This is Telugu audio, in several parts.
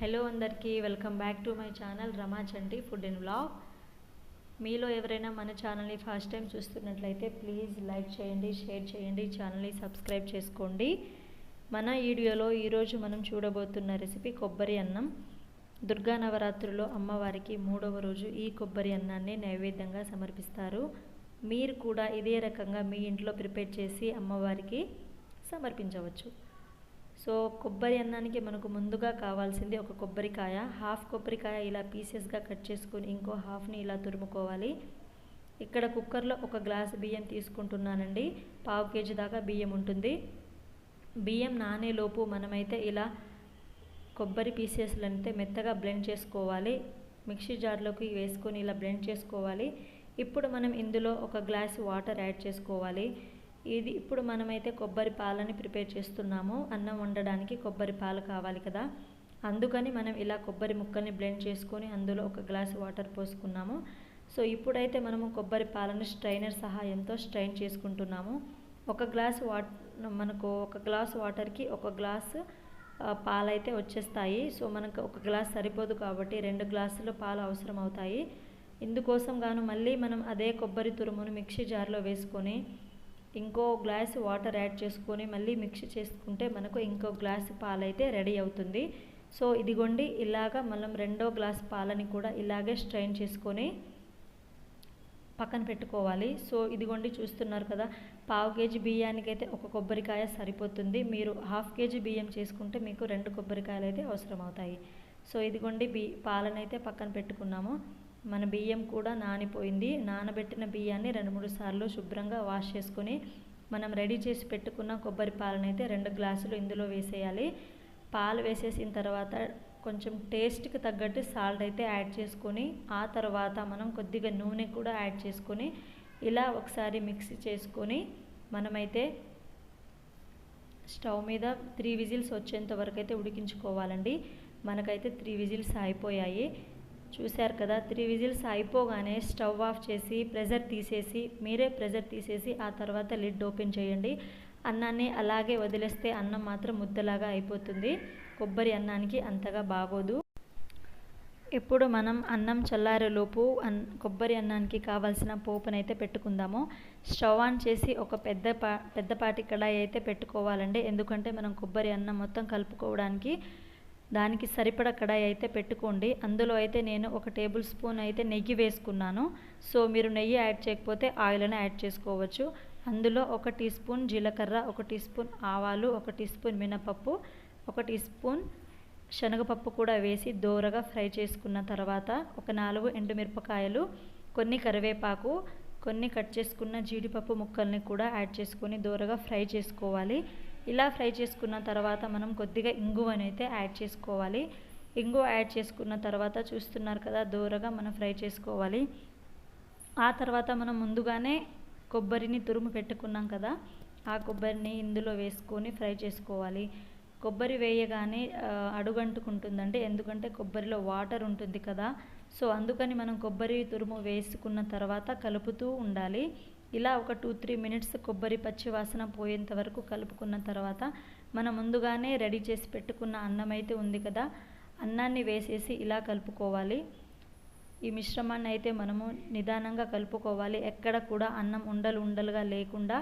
హలో అందరికీ welcome back to my channel Rama Chanti food and vlog మీలో ఎవరైనా మన ఛానల్ని ఫస్ట్ టైం చూస్తున్నట్లయితే ప్లీజ్ లైక్ చేయండి షేర్ చేయండి ఛానల్ని సబ్స్క్రైబ్ చేసుకోండి. మన వీడియోలో ఈరోజు మనం చూడబోతున్న రెసిపీ కొబ్బరి అన్నం. దుర్గా నవరాత్రుల్లో అమ్మవారికి మూడవ రోజు ఈ కొబ్బరి అన్నాన్ని నైవేద్యంగా సమర్పిస్తారు. మీరు కూడా ఇదే రకంగా మీ ఇంట్లో ప్రిపేర్ చేసి అమ్మవారికి సమర్పించవచ్చు. సో కొబ్బరి అన్నానికి మనకు ముందుగా కావాల్సింది ఒక కొబ్బరికాయ. హాఫ్ కొబ్బరికాయ ఇలా పీసెస్గా కట్ చేసుకొని ఇంకో హాఫ్ని ఇలా తురుముకోవాలి. ఇక్కడ కుక్కర్లో ఒక గ్లాస్ బియ్యం తీసుకుంటున్నానండి. పావు కేజీ దాకా బియ్యం ఉంటుంది. బియ్యం నానేలోపు మనమైతే ఇలా కొబ్బరి పీసెస్లంటే మెత్తగా బ్లెండ్ చేసుకోవాలి. మిక్సీ జార్లోకి వేసుకొని ఇలా బ్లెండ్ చేసుకోవాలి. ఇప్పుడు మనం ఇందులో ఒక గ్లాస్ వాటర్ యాడ్ చేసుకోవాలి. ఇది ఇప్పుడు మనమైతే కొబ్బరి పాలని ప్రిపేర్ చేస్తున్నాము. అన్నం వండడానికి కొబ్బరి పాలు కావాలి కదా. అందుకని మనం ఇలా కొబ్బరి ముక్కల్ని బ్లెండ్ చేసుకొని అందులో ఒక గ్లాస్ వాటర్ పోసుకున్నాము. సో ఇప్పుడైతే మనము కొబ్బరి పాలను స్ట్రైనర్ సహాయంతో స్ట్రైన్ చేసుకుంటున్నాము. ఒక గ్లాస్ వాట్ మనకు ఒక గ్లాస్ వాటర్కి ఒక గ్లాస్ పాలైతే వచ్చేస్తాయి. సో మనకు ఒక గ్లాస్ సరిపోదు కాబట్టి రెండు గ్లాసులు పాలు అవసరం అవుతాయి ఇందుకోసం గాను మళ్ళీ మనం అదే కొబ్బరి తురుమును మిక్సీ జార్లో వేసుకొని ఇంకో గ్లాస్ వాటర్ యాడ్ చేసుకొని మళ్ళీ మిక్స్ చేసుకుంటే మనకు ఇంకో గ్లాస్ పాలైతే రెడీ అవుతుంది. సో ఇదిగోండి ఇలాగ మనం రెండో గ్లాస్ పాలని కూడా ఇలాగే స్ట్రైన్ చేసుకొని పక్కన పెట్టుకోవాలి. సో ఇదిగోండి చూస్తున్నారు కదా పావు కేజీ బియ్యానికి అయితే ఒక కొబ్బరికాయ సరిపోతుంది. మీరు హాఫ్ కేజీ బియ్యం చేసుకుంటే మీకు రెండు కొబ్బరికాయలు అయితే అవసరం అవుతాయి సో ఇదిగోండి బి పాలనైతే పక్కన పెట్టుకున్నాము. మన బియ్యం కూడా నానిపోయింది. నానబెట్టిన బియ్యాన్ని రెండు మూడు సార్లు శుభ్రంగా వాష్ చేసుకొని మనం రెడీ చేసి పెట్టుకున్న కొబ్బరి పాలనైతే రెండు గ్లాసులు ఇందులో వేసేయాలి. పాలు వేసేసిన తర్వాత కొంచెం టేస్ట్కి తగ్గట్టు సాల్ట్ అయితే యాడ్ చేసుకొని ఆ తర్వాత మనం కొద్దిగా నూనె కూడా యాడ్ చేసుకొని ఇలా ఒకసారి మిక్స్ చేసుకొని మనమైతే స్టవ్ మీద త్రీ విజిల్స్ వచ్చేంత వరకు అయితే ఉడికించుకోవాలండి. మనకైతే త్రీ విజిల్స్ అయిపోయాయి. చూశారు కదా త్రీ విజిల్స్ అయిపోగానే స్టవ్ ఆఫ్ చేసి ప్రెజర్ తీసేసి మీరే ప్రెజర్ తీసేసి ఆ తర్వాత లిడ్ ఓపెన్ చేయండి. అన్నాన్ని అలాగే వదిలేస్తే అన్నం మాత్రం ముద్దలాగా అయిపోతుంది. కొబ్బరి అన్నానికి అంతగా బాగోదు. ఇప్పుడు మనం అన్నం చల్లారేలోపు అన్ కొబ్బరి అన్నానికి కావాల్సిన పోపునైతే పెట్టుకుందాము. స్టవ్ ఆన్ చేసి ఒక పెద్ద పా పెద్దపాటి కడాయి అయితే పెట్టుకోవాలండి. ఎందుకంటే మనం కొబ్బరి అన్నం మొత్తం కలుపుకోవడానికి దానికి సరిపడ కడాయి అయితే పెట్టుకోండి. అందులో అయితే నేను ఒక టేబుల్ స్పూన్ అయితే నెయ్యి వేసుకున్నాను. సో మీరు నెయ్యి యాడ్ చేయకపోతే ఆయిల్ అని యాడ్ చేసుకోవచ్చు. అందులో ఒక టీ స్పూన్ జీలకర్ర ఒక టీ స్పూన్ ఆవాలు ఒక టీ స్పూన్ మినపప్పు ఒక టీ స్పూన్ శనగపప్పు కూడా వేసి దోరగా ఫ్రై చేసుకున్న తర్వాత ఒక నాలుగు ఎండుమిరపకాయలు కొన్ని కరివేపాకు కొన్ని కట్ చేసుకున్న జీడిపప్పు ముక్కల్ని కూడా యాడ్ చేసుకొని దోరగా ఫ్రై చేసుకోవాలి. ఇలా ఫ్రై చేసుకున్న తర్వాత మనం కొద్దిగా ఇంగువనైతే యాడ్ చేసుకోవాలి. ఇంగువ యాడ్ చేసుకున్న తర్వాత చూస్తున్నారు కదా దూరగా మనం ఫ్రై చేసుకోవాలి. ఆ తర్వాత మనం ముందుగానే కొబ్బరిని తురుము పెట్టుకున్నాం కదా ఆ కొబ్బరిని ఇందులో వేసుకొని ఫ్రై చేసుకోవాలి. కొబ్బరి వేయగానే అడుగంటుకుంటుందండి. ఎందుకంటే కొబ్బరిలో వాటర్ ఉంటుంది కదా. సో అందుకని మనం కొబ్బరి తురుము వేసుకున్న తర్వాత కలుపుతూ ఉండాలి. ఇలా ఒక టూ త్రీ మినిట్స్ కొబ్బరి పచ్చి వాసన పోయేంత వరకు కలుపుకున్న తర్వాత మనం ముందుగానే రెడీ చేసి పెట్టుకున్న అన్నం అయితే ఉంది కదా అన్నాన్ని వేసేసి ఇలా కలుపుకోవాలి. ఈ మిశ్రమాన్ని అయితే మనము నిదానంగా కలుపుకోవాలి. ఎక్కడ కూడా అన్నం ఉండలు ఉండలుగా లేకుండా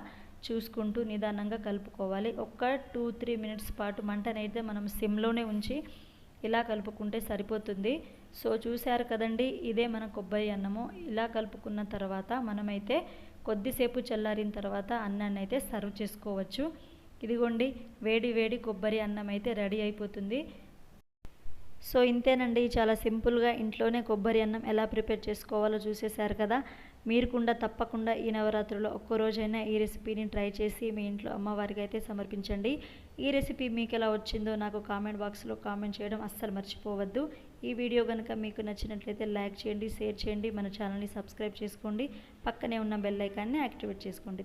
చూసుకుంటూ నిదానంగా కలుపుకోవాలి. ఒక్క టూ త్రీ మినిట్స్ పాటు మంటనైతే మనం సిమ్లోనే ఉంచి ఇలా కలుపుకుంటే సరిపోతుంది. సో చూశారు కదండి ఇదే మన కొబ్బరి అన్నము. ఇలా కలుపుకున్న తర్వాత మనమైతే కొద్దిసేపు చల్లారిన తర్వాత అన్నాన్ని అయితే సర్వ్ చేసుకోవచ్చు. ఇదిగోండి వేడి వేడి కొబ్బరి అన్నం అయితే రెడీ అయిపోతుంది. సో ఇంతేనండి చాలా సింపుల్గా ఇంట్లోనే కొబ్బరి అన్నం ఎలా ప్రిపేర్ చేసుకోవాలో చూసేశారు కదా. మీరు కూడా తప్పకుండా ఈ నవరాత్రిలో ఒక్కరోజైనా ఈ రెసిపీని ట్రై చేసి మీ ఇంట్లో అమ్మవారికి అయితే సమర్పించండి. ఈ రెసిపీ మీకు ఎలా వచ్చిందో నాకు కామెంట్ బాక్స్లో కామెంట్ చేయడం అస్సలు మర్చిపోవద్దు. ఈ వీడియో కనుక మీకు నచ్చినట్లయితే లైక్ చేయండి షేర్ చేయండి మన ఛానల్ని సబ్స్క్రైబ్ చేసుకోండి. పక్కనే ఉన్న బెల్ ఐకాన్ని యాక్టివేట్ చేసుకోండి.